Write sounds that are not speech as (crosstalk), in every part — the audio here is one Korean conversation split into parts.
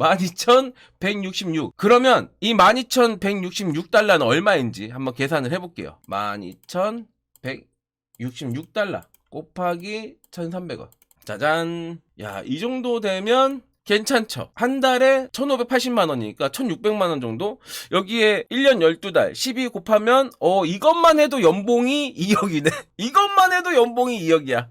12,166. 그러면 이 12,166달러는 얼마인지 한번 계산을 해볼게요. 12,166달러 곱하기 1,300원. 짜잔. 야, 이 정도 되면 괜찮죠. 한 달에 1,580만 원이니까 1,600만 원 정도? 여기에 1년 12달 12 곱하면 어 이것만 해도 연봉이 2억이네. (laughs) 이것만 해도 연봉이 2억이야.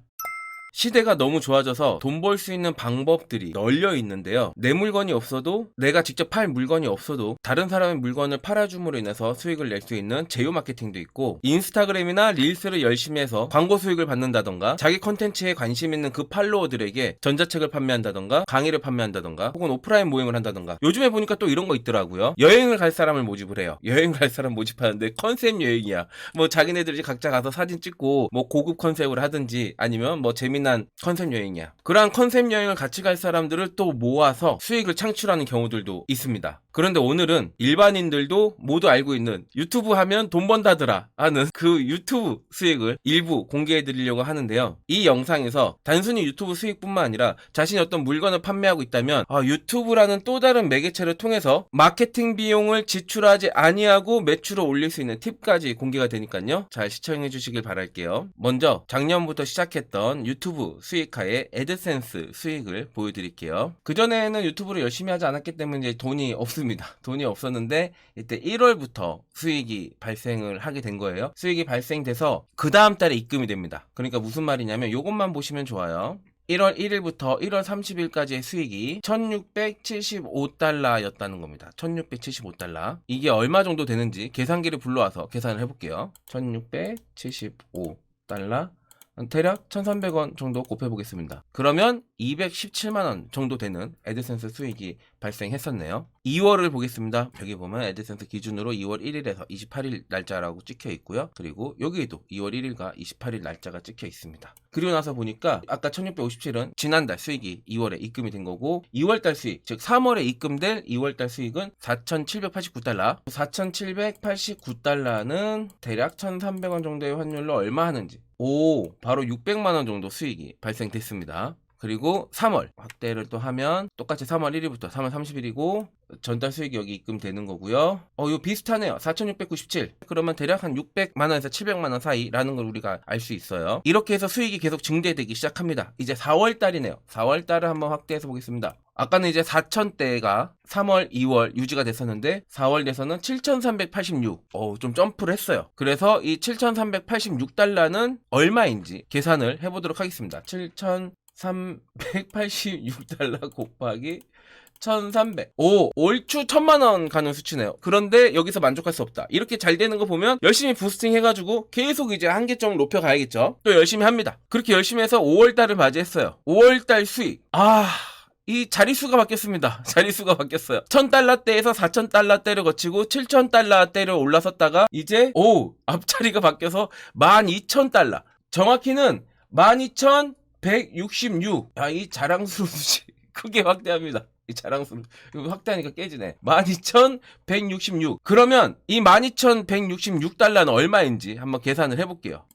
시대가 너무 좋아져서 돈 벌 수 있는 방법들이 널려 있는데요. 내 물건이 없어도 내가 직접 팔 물건이 없어도 다른 사람의 물건을 팔아줌으로 인해서 수익을 낼 수 있는 제휴 마케팅도 있고 인스타그램이나 릴스를 열심히 해서 광고 수익을 받는다던가 자기 컨텐츠에 관심 있는 그 팔로워들에게 전자책을 판매한다던가 강의를 판매한다던가 혹은 오프라인 모임을 한다던가 요즘에 보니까 또 이런 거 있더라고요. 여행을 갈 사람을 모집을 해요. 여행 갈 사람 모집하는데 컨셉 여행이야. 뭐 자기네들이 각자 가서 사진 찍고 뭐 고급 컨셉을 하든지 아니면 뭐 재미 난 컨셉 여행이야. 그러한 컨셉 여행을 같이 갈 사람들을 또 모아서 수익을 창출하는 경우들도 있습니다. 그런데 오늘은 일반인들도 모두 알고 있는 유튜브 하면 돈 번다더라 하는 그 유튜브 수익을 일부 공개해 드리려고 하는데요. 이 영상에서 단순히 유튜브 수익뿐만 아니라 자신이 어떤 물건을 판매하고 있다면 아, 유튜브라는 또 다른 매개체를 통해서 마케팅 비용을 지출하지 아니하고 매출을 올릴 수 있는 팁까지 공개가 되니까요. 잘 시청해 주시길 바랄게요. 먼저 작년부터 시작했던 유튜브 수익화의 애드센스 수익을 보여드릴게요. 그전에는 유튜브를 열심히 하지 않았기 때문에 돈이 없습니다. (laughs) 돈이 없었는데 이때 1월부터 수익이 발생을 하게 된 거예요. 수익이 발생돼서 그 다음 달에 입금이 됩니다. 그러니까 무슨 말이냐면 이것만 보시면 좋아요. 1월 1일부터 1월 30일까지의 수익이 1675달러였다는 겁니다. 1675달러. 이게 얼마 정도 되는지 계산기를 불러와서 계산을 해볼게요. 1675달러. 대략 1,300원 정도 곱해보겠습니다. 그러면 217만원 정도 되는 애드센스 수익이 발생했었네요. 2월을 보겠습니다. 여기 보면 애드센스 기준으로 2월 1일에서 28일 날짜라고 찍혀 있고요. 그리고 여기에도 2월 1일과 28일 날짜가 찍혀 있습니다. 그리고 나서 보니까 아까 1657은 지난달 수익이 2월에 입금이 된 거고 2월달 수익, 즉 3월에 입금될 2월달 수익은 4,789달러. 4,789달러는 대략 1,300원 정도의 환율로 얼마 하는지 오, 바로 600만 원 정도 수익이 발생됐습니다. 그리고 3월 확대를 또 하면 똑같이 3월 1일부터 3월 30일이고 전달 수익이 여기 입금되는 거고요. 어, 이거 비슷하네요. 4,697. 그러면 대략 한 600만 원에서 700만 원 사이라는 걸 우리가 알 수 있어요. 이렇게 해서 수익이 계속 증대되기 시작합니다. 이제 4월 달이네요. 4월 달을 한번 확대해서 보겠습니다. 아까는 이제 4,000대가 3월, 2월 유지가 됐었는데 4월 돼서는 7,386. 어, 좀 점프를 했어요. 그래서 이 7,386달러는 얼마인지 계산을 해 보도록 하겠습니다. 7,386달러 곱하기 1300. 오, 올추 1000만원 가는 수치네요. 그런데 여기서 만족할 수 없다. 이렇게 잘 되는 거 보면 열심히 부스팅 해가지고 계속 이제 한계점을 높여가야겠죠. 또 열심히 합니다. 그렇게 열심히 해서 5월달을 맞이했어요. 5월달 수익. 아. 이 자릿수가 바뀌었습니다. (laughs) 자릿수가 바뀌었어요. 1000달러대에서 4000달러대를 거치고 7000달러대를 올라섰다가 이제 오 앞자리가 바뀌어서 12000달러. 정확히는 12166. 야, 이 자랑스러운 (laughs) 수치 크게 확대합니다. 이 자랑스러운 확대하니까 깨지네. 12166. 그러면 이 12166달러는 얼마인지 한번 계산을 해볼게요.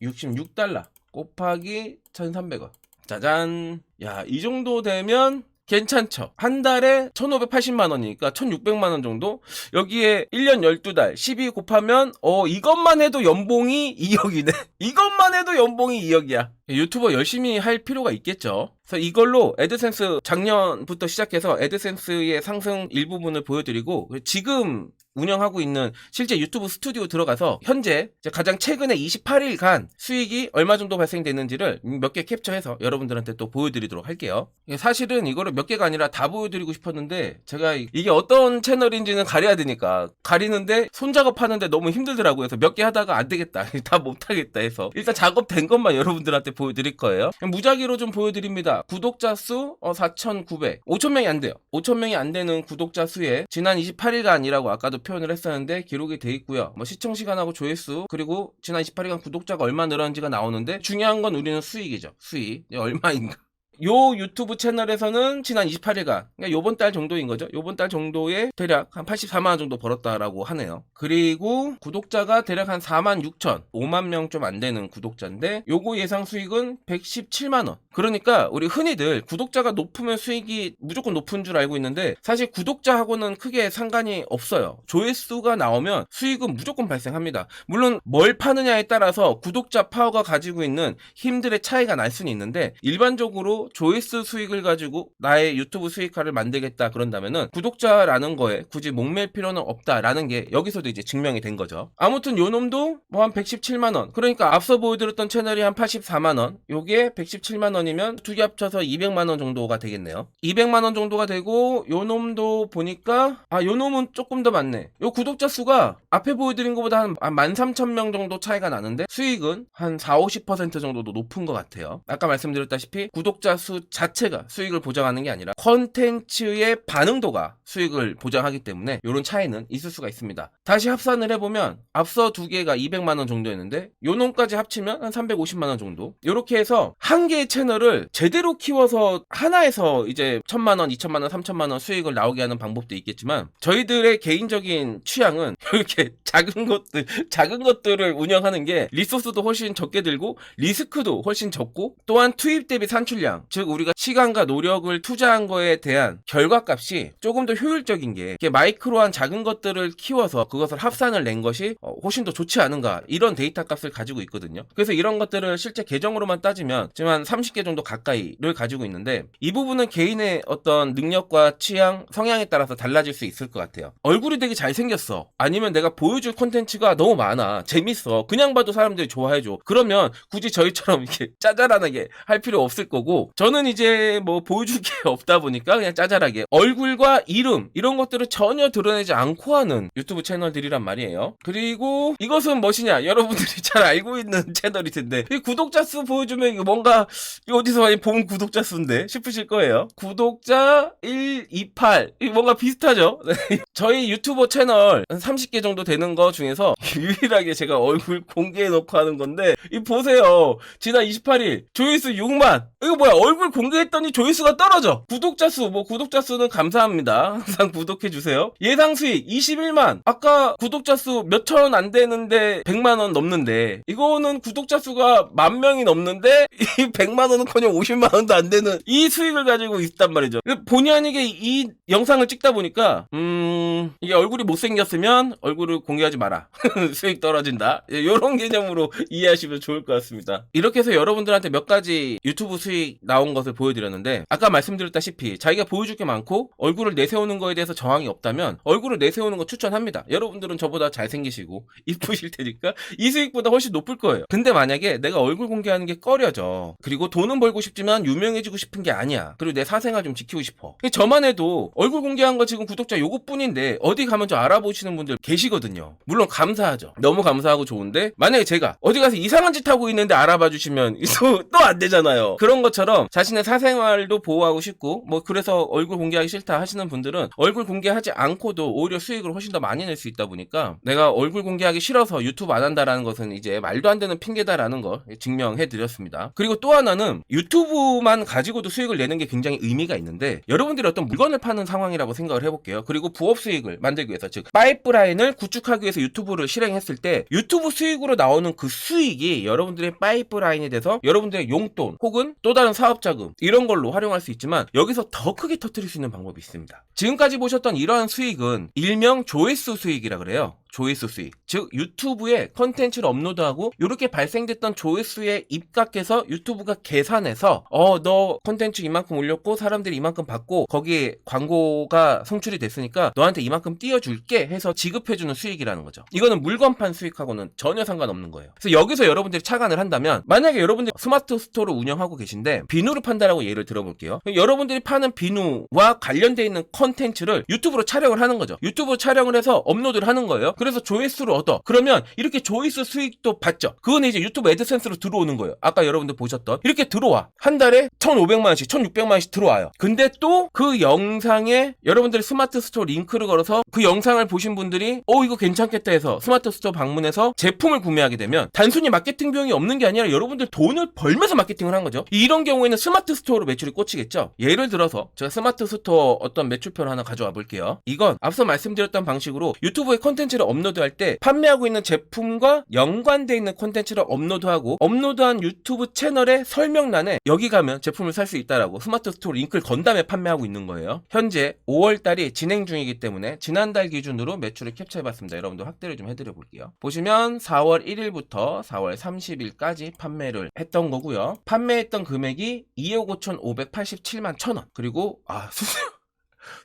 12166달러 곱하기 1300원. 짜잔. 야, 이 정도 되면 괜찮죠. 한 달에 1,580만 원이니까 1,600만 원 정도? 여기에 1년 12달 12 곱하면 어 이것만 해도 연봉이 2억이네. (laughs) 이것만 해도 연봉이 2억이야. 유튜버 열심히 할 필요가 있겠죠. 그래서 이걸로 애드센스 작년부터 시작해서 애드센스의 상승 일부분을 보여드리고 지금 운영하고 있는 실제 유튜브 스튜디오 들어가서 현재 가장 최근에 28일간 수익이 얼마 정도 발생됐는지를 몇 개 캡처해서 여러분들한테 또 보여드리도록 할게요. 이게 사실은 이거를 몇 개가 아니라 다 보여드리고 싶었는데 제가 이- 이게 어떤 채널인지는 가려야 되니까 가리는데 손작업하는데 너무 힘들더라고요. 그래서 몇 개 하다가 안 되겠다. (laughs) 다 못하겠다 해서 일단 작업된 것만 여러분들한테 보여드릴 거예요. 무작위로 좀 보여드립니다. 구독자 수 어, 4,900. 5,000명이 안 돼요. 5,000명이 안 되는 구독자 수에 지난 28일간이라고 아까도 표현을 했었는데 기록이 돼 있고요. 뭐 시청 시간하고 조회수 그리고 지난 28일간 구독자가 얼마 늘었는지가 나오는데 중요한 건 우리는 수익이죠. 수익. 얼마인가. 요 유튜브 채널에서는 지난 28일간, 그러니까 요번 달 정도인 거죠. 요번 달 정도에 대략 한 84만 원 정도 벌었다라고 하네요. 그리고 구독자가 대략 한 4만 6천, 5만 명 좀 안 되는 구독자인데, 요거 예상 수익은 117만 원. 그러니까 우리 흔히들 구독자가 높으면 수익이 무조건 높은 줄 알고 있는데, 사실 구독자하고는 크게 상관이 없어요. 조회수가 나오면 수익은 무조건 발생합니다. 물론 뭘 파느냐에 따라서 구독자 파워가 가지고 있는 힘들의 차이가 날 수는 있는데 일반적으로 조회수 수익을 가지고 나의 유튜브 수익화를 만들겠다 그런다면은 구독자라는 거에 굳이 목맬 필요는 없다라는 게 여기서도 이제 증명이 된 거죠. 아무튼 요 놈도 뭐 한 117만 원. 그러니까 앞서 보여드렸던 채널이 한 84만 원. 요게 117만 원이면 두 개 합쳐서 200만 원 정도가 되겠네요. 200만 원 정도가 되고 요 놈도 보니까 아 요 놈은 조금 더 많네. 요 구독자 수가 앞에 보여드린 것보다 한 13,000명 정도 차이가 나는데 수익은 한 4, 50% 정도도 높은 것 같아요. 아까 말씀드렸다시피 구독자 수 자체가 수익을 보장하는 게 아니라 컨텐츠의 반응도가 수익을 보장하기 때문에 이런 차이는 있을 수가 있습니다. 다시 합산을 해보면 앞서 두 개가 200만 원 정도였는데 요 놈까지 합치면 한 350만 원 정도. 이렇게 해서 한 개의 채널을 제대로 키워서 하나에서 이제 1000만 원, 2000만 원, 3000만 원 수익을 나오게 하는 방법도 있겠지만 저희들의 개인적인 취향은 (laughs) 이렇게 작은 것들 작은 것들을 운영하는 게 리소스도 훨씬 적게 들고 리스크도 훨씬 적고 또한 투입 대비 산출량 즉 우리가 시간과 노력을 투자한 거에 대한 결과값이 조금 더 효율적인 게 마이크로한 작은 것들을 키워서 그것을 합산을 낸 것이 어, 훨씬 더 좋지 않은가 이런 데이터 값을 가지고 있거든요. 그래서 이런 것들을 실제 계정으로만 따지면 지금 한 30개 정도 가까이를 가지고 있는데 이 부분은 개인의 어떤 능력과 취향, 성향에 따라서 달라질 수 있을 것 같아요. 얼굴이 되게 잘생겼어. 아니면 내가 보여줄 콘텐츠가 너무 많아. 재밌어. 그냥 봐도 사람들이 좋아해줘. 그러면 굳이 저희처럼 이렇게 (laughs) 짜잘하게 할 필요 없을 거고 저는 이제 뭐 보여줄 게 (laughs) 없다 보니까 그냥 짜잘하게 얼굴과 이름 이런 것들을 전혀 드러내지 않고 하는 유튜브 채널들이란 말이에요. 그리고 이것은 무엇이냐? 여러분들이 (laughs) 잘 알고 있는 채널일 텐데 이 구독자 수 보여주면 이거 뭔가 어디서 많이 본 구독자 수인데 싶으실 거예요. 구독자 128이 뭔가 비슷하죠? (laughs) 네. 저희 유튜버 채널 한 30개 정도 되는 거 중에서 유일하게 제가 얼굴 공개해 놓고 하는 건데 이 보세요. 지난 28일 조회수 6만. 이거 뭐야? 얼굴 공개했더니 조회수가 떨어져. 구독자 수 뭐 구독자 수는 감사합니다. 항상 구독해 주세요. 예상 수익 21만. 아까 구독자 수 몇 천 안 되는데 100만 원 넘는데 이거는 구독자 수가 만 명이 넘는데 (laughs) 이 100만 원은 커녕 50만 원도 안 되는 이 수익을 가지고 있단 말이죠. 본의 아니게 이 영상을 찍다 보니까 음 이게 얼굴이 못생겼으면 얼굴을 공개하지 마라. (laughs) 수익 떨어진다. 이런 개념으로 이해하시면 좋을 것 같습니다. 이렇게 해서 여러분들한테 몇 가지 유튜브 수익 나온 것을 보여드렸는데 아까 말씀드렸다시피 자기가 보여줄 게 많고 얼굴을 내세우는 거에 대해서 저항이 없다면 얼굴을 내세우는 거 추천합니다. 여러분들은 저보다 잘생기시고 (laughs) 이쁘실 테니까 이 수익보다 훨씬 높을 거예요. 근데 만약에 내가 얼굴 공개하는 게 꺼려져. 그리고 돈은 벌고 싶지만 유명해지고 싶은 게 아니야. 그리고 내 사생활 좀 지키고 싶어. 저만 해도 얼굴 공개한 거 지금 구독자 요것뿐인데 어디 가면 저 알아보시는 분들 계시거든요. 물론 감사하죠. 너무 감사하고 좋은데 만약에 제가 어디 가서 이상한 짓 하고 있는데 알아봐 주시면 (laughs) 또 안 되잖아요. 그런 자신의 사생활도 보호하고 싶고 뭐 그래서 얼굴 공개하기 싫다 하시는 분들은 얼굴 공개하지 않고도 오히려 수익을 훨씬 더 많이 낼 수 있다 보니까 내가 얼굴 공개하기 싫어서 유튜브 안 한다라는 것은 이제 말도 안 되는 핑계다라는 거 증명해 드렸습니다. 그리고 또 하나는 유튜브만 가지고도 수익을 내는 게 굉장히 의미가 있는데 여러분들이 어떤 물건을 파는 상황이라고 생각을 해볼게요. 그리고 부업 수익을 만들기 위해서 즉 파이프라인을 구축하기 위해서 유튜브를 실행했을 때 유튜브 수익으로 나오는 그 수익이 여러분들의 파이프라인에 대해서 여러분들의 용돈 혹은 또 다른 사업 자금 이런 걸로 활용할 수 있지만 여기서 더 크게 터뜨릴 수 있는 방법이 있습니다. 지금까지 보셨던 이러한 수익은 일명 조회수 수익이라 그래요. 조회수 수익. 즉 유튜브에 컨텐츠를 업로드하고 이렇게 발생됐던 조회수에 입각해서 유튜브가 계산해서 어 너 컨텐츠 이만큼 올렸고 사람들이 이만큼 받고 거기에 광고가 송출이 됐으니까 너한테 이만큼 띄워줄게 해서 지급해주는 수익이라는 거죠. 이거는 물건판 수익하고는 전혀 상관없는 거예요. 그래서 여기서 여러분들이 착안을 한다면 만약에 여러분들이 스마트 스토어를 운영하고 계신데 비누를 판다라고 예를 들어볼게요. 여러분들이 파는 비누와 관련돼 있는 컨텐츠를 유튜브로 촬영을 하는 거죠. 유튜브 촬영을 해서 업로드를 하는 거예요. 그래서 조회수를 얻어. 그러면 이렇게 조회수 수익도 받죠. 그건 이제 유튜브 애드센스로 들어오는 거예요. 아까 여러분들 보셨던 이렇게 들어와. 한 달에 1,500만 원씩, 1,600만 원씩 들어와요. 근데 또 그 영상에 여러분들이 스마트 스토어 링크를 걸어서 그 영상을 보신 분들이 어 이거 괜찮겠다 해서 스마트 스토어 방문해서 제품을 구매하게 되면 단순히 마케팅 비용이 없는 게 아니라 여러분들 돈을 벌면서 마케팅을 한 거죠. 이런 경우에는 스마트 스토어로 매출이 꽂히겠죠. 예를 들어서 제가 스마트 스토어 어떤 매출표를 하나 가져와 볼게요. 이건 앞서 말씀드렸던 방식으로 유튜브에 콘텐츠를 업로드할 때 판매하고 있는 제품과 연관돼 있는 콘텐츠를 업로드하고 업로드한 유튜브 채널의 설명란에 여기 가면 제품을 살 수 있다라고 스마트 스토어 링크를 건 다음에 판매하고 있는 거예요. 현재 5월 달이 진행 중이기 때문에 지난달 기준으로 매출을 캡처해봤습니다. 여러분들 확대를 좀 해드려 볼게요. 보시면 4월 1일부터 4월 30일까지 판매를 했던 거고요. 판매했던 금액이 2억 5,587만 천 원. 그리고 아 (laughs) 수수료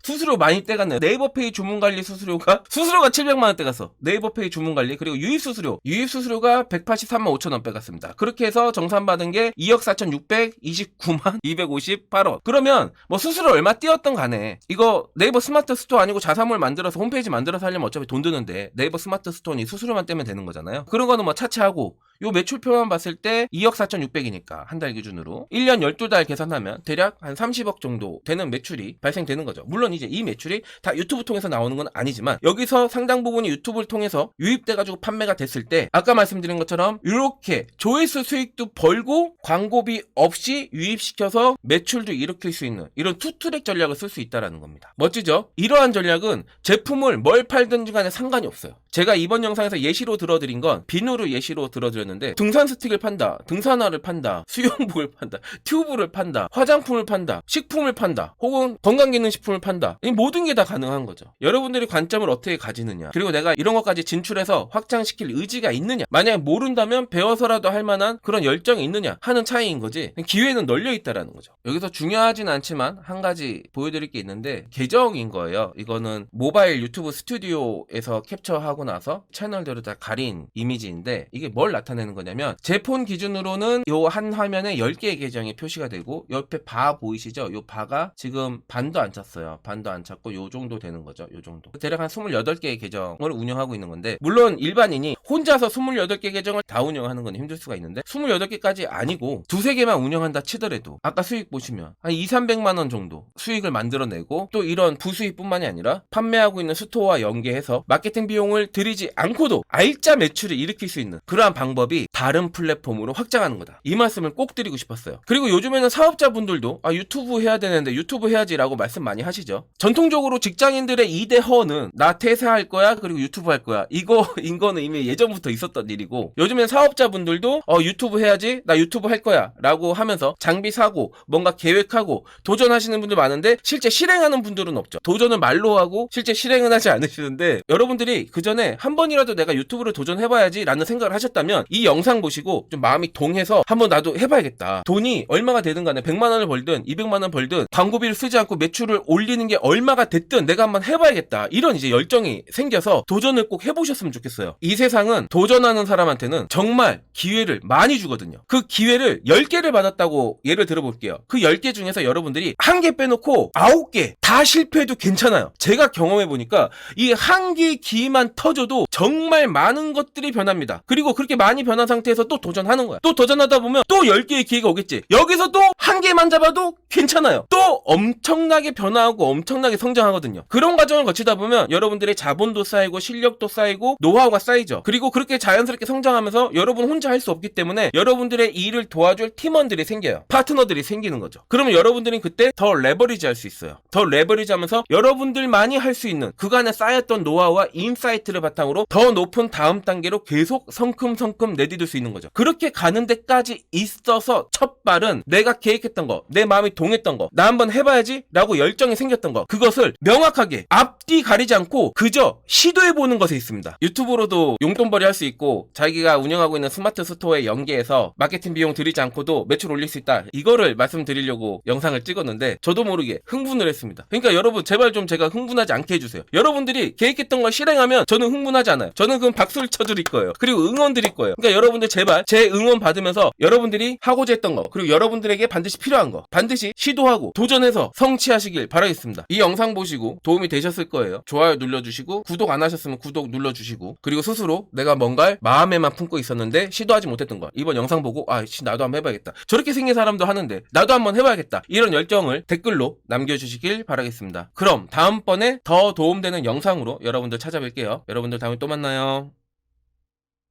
수수료 많이 떼갔네요. 네이버페이 주문관리 수수료가 (laughs) 수수료가 700만 원 떼갔어. 네이버페이 주문관리 그리고 유입 수수료 유입 수수료가 183만 5천 원 빼갔습니다. 그렇게 해서 정산받은 게 2억 4,629만 258원. 그러면 뭐 수수료 얼마 띄었던 간에 이거 네이버 스마트 스토어 아니고 자사몰 만들어서 홈페이지 만들어서 하려면 어차피 돈 드는데 네이버 스마트 스토어니 수수료만 떼면 되는 거잖아요. 그런 거는 뭐 차치하고 요 매출표만 봤을 때 2억 4,600이니까 한 달 기준으로 1년 12달 계산하면 대략 한 30억 정도 되는 매출이 발생되는 거죠. 물론 이제 이 매출이 다 유튜브 통해서 나오는 건 아니지만 여기서 상당 부분이 유튜브를 통해서 유입돼 가지고 판매가 됐을 때 아까 말씀드린 것처럼 이렇게 조회수 수익도 벌고 광고비 없이 유입시켜서 매출도 일으킬 수 있는 이런 투트랙 전략을 쓸 수 있다라는 겁니다. 멋지죠? 이러한 전략은 제품을 뭘 팔든지 간에 상관이 없어요. 제가 이번 영상에서 예시로 들어드린 건 비누를 예시로 들어드렸는데 등산 스틱을 판다, 등산화를 판다, (laughs) 수영복을 판다, 튜브를 판다, 화장품을 판다, 식품을 판다, 혹은 건강기능식품을 판다. 이 모든 게 다 가능한 거죠. 여러분들이 관점을 어떻게 가지느냐, 그리고 내가 이런 것까지 진출해서 확장시킬 의지가 있느냐, 만약에 모른다면 배워서라도 할 만한 그런 열정이 있느냐 하는 차이인 거지. 기회는 널려 있다라는 거죠. 여기서 중요하진 않지만 한 가지 보여드릴 게 있는데 계정인 거예요. 이거는 모바일 유튜브 스튜디오에서 캡처하고 나서 채널대로 다 가린 이미지인데 이게 뭘 나타내 는 거냐면 제 폰 기준으로는 요 한 화면에 10개의 계정이 표시가 되고 옆에 바 보이시죠? 요 바가 지금 반도 안 찼어요. 반도 안 찼고 요 정도 되는 거죠. 요 정도. 대략 한 28개의 계정을 운영하고 있는 건데 물론 일반인이 혼자서 28개 계정을 다 운영하는 건 힘들 수가 있는데 28개까지 아니고 두세 개만 운영한다 치더라도 아까 수익 보시면 한 2, 300만 원 정도 수익을 만들어내고 또 이런 부수익뿐만이 아니라 판매하고 있는 스토어와 연계해서 마케팅 비용을 들이지 않고도 알짜 매출을 일으킬 수 있는 그러한 방법이 다른 플랫폼으로 확장하는 거다. 이 말씀을 꼭 드리고 싶었어요. 그리고 요즘에는 사업자분들도 아 유튜브 해야 되는데 유튜브 해야지라고 말씀 많이 하시죠. 전통적으로 직장인들의 2대 허는 나 퇴사할 거야 그리고 유튜브 할 거야 이거인 거는 이미 예전부터 있었던 일이고 요즘엔 사업자분들도 어 유튜브 해야지 나 유튜브 할 거야 라고 하면서 장비 사고 뭔가 계획하고 도전하시는 분들 많은데 실제 실행하는 분들은 없죠. 도전은 말로 하고 실제 실행은 하지 않으시는데 여러분들이 그 전에 한 번이라도 내가 유튜브를 도전해봐야지 라는 생각을 하셨다면 이 영상 보시고 좀 마음이 동해서 한번 나도 해봐야겠다. 돈이 얼마가 되든 간에 100만 원을 벌든 200만 원 벌든 광고비를 쓰지 않고 매출을 올리는 게 얼마가 됐든 내가 한번 해봐야겠다. 이런 이제 열정이 생겨서 도전을 꼭 해보셨으면 좋겠어요. 이 세상은 도전하는 사람한테는 정말 기회를 많이 주거든요. 그 기회를 10개를 받았다고 예를 들어볼게요. 그 10개 중에서 여러분들이 한 개 빼놓고 9개 다 실패해도 괜찮아요. 제가 경험해보니까 이 한 개 기만 터져도 정말 많은 것들이 변합니다. 그리고 그렇게 많이 변한 상태에서 또 도전하는 거야. 또 도전하다 보면 또 10개의 기회가 오겠지. 여기서 또 한 개만 잡아도 괜찮아요. 또 엄청나게 변화하고 엄청나게 성장하거든요. 그런 과정을 거치다 보면 여러분들의 자본도 쌓이고 실력도 쌓이고 노하우가 쌓이죠. 그리고 그렇게 자연스럽게 성장하면서 여러분 혼자 할 수 없기 때문에 여러분들의 일을 도와줄 팀원들이 생겨요. 파트너들이 생기는 거죠. 그러면 여러분들은 그때 더 레버리지 할 수 있어요. 더 레버리지 하면서 여러분들만이 할 수 있는 그간에 쌓였던 노하우와 인사이트를 바탕으로 더 높은 다음 단계로 계속 성큼성큼 내디딜 수 있는 거죠. 그렇게 가는 데까지 있어서 첫 발은 내가 계획했던 거, 내 마음이 동했던 거, 나 한번 해봐야지 라고 열정이 생겼던 거, 그것을 명확하게 앞뒤 가리지 않고 그저 시도해보는 것에 있습니다. 유튜브로도 용돈벌이 할 수 있고 자기가 운영하고 있는 스마트 스토어에 연계해서 마케팅 비용 들이지 않고도 매출 올릴 수 있다. 이거를 말씀드리려고 영상을 찍었는데 저도 모르게 흥분을 했습니다. 그러니까 여러분 제발 좀 제가 흥분하지 않게 해주세요. 여러분들이 계획했던 걸 실행하면 저는 흥분하지 않아요. 저는 그럼 박수를 쳐드릴 거예요. 그리고 응원 드릴 거예요. 그러니까 여러분들 제발 제 응원 받으면서 여러분들이 하고자 했던 거 그리고 여러분들에게 반드시 필요한 거 반드시 시도하고 도전해서 성취하시길 바라겠습니다. 이 영상 보시고 도움이 되셨을 거예요. 좋아요 눌러주시고 구독 안 하셨으면 구독 눌러주시고 그리고 스스로 내가 뭔가를 마음에만 품고 있었는데 시도하지 못했던 거 이번 영상 보고 아 씨, 나도 한번 해봐야겠다. 저렇게 생긴 사람도 하는데 나도 한번 해봐야겠다. 이런 열정을 댓글로 남겨주시길 바라겠습니다. 그럼 다음번에 더 도움되는 영상으로 여러분들 찾아뵐게요. 여러분들 다음에 또 만나요.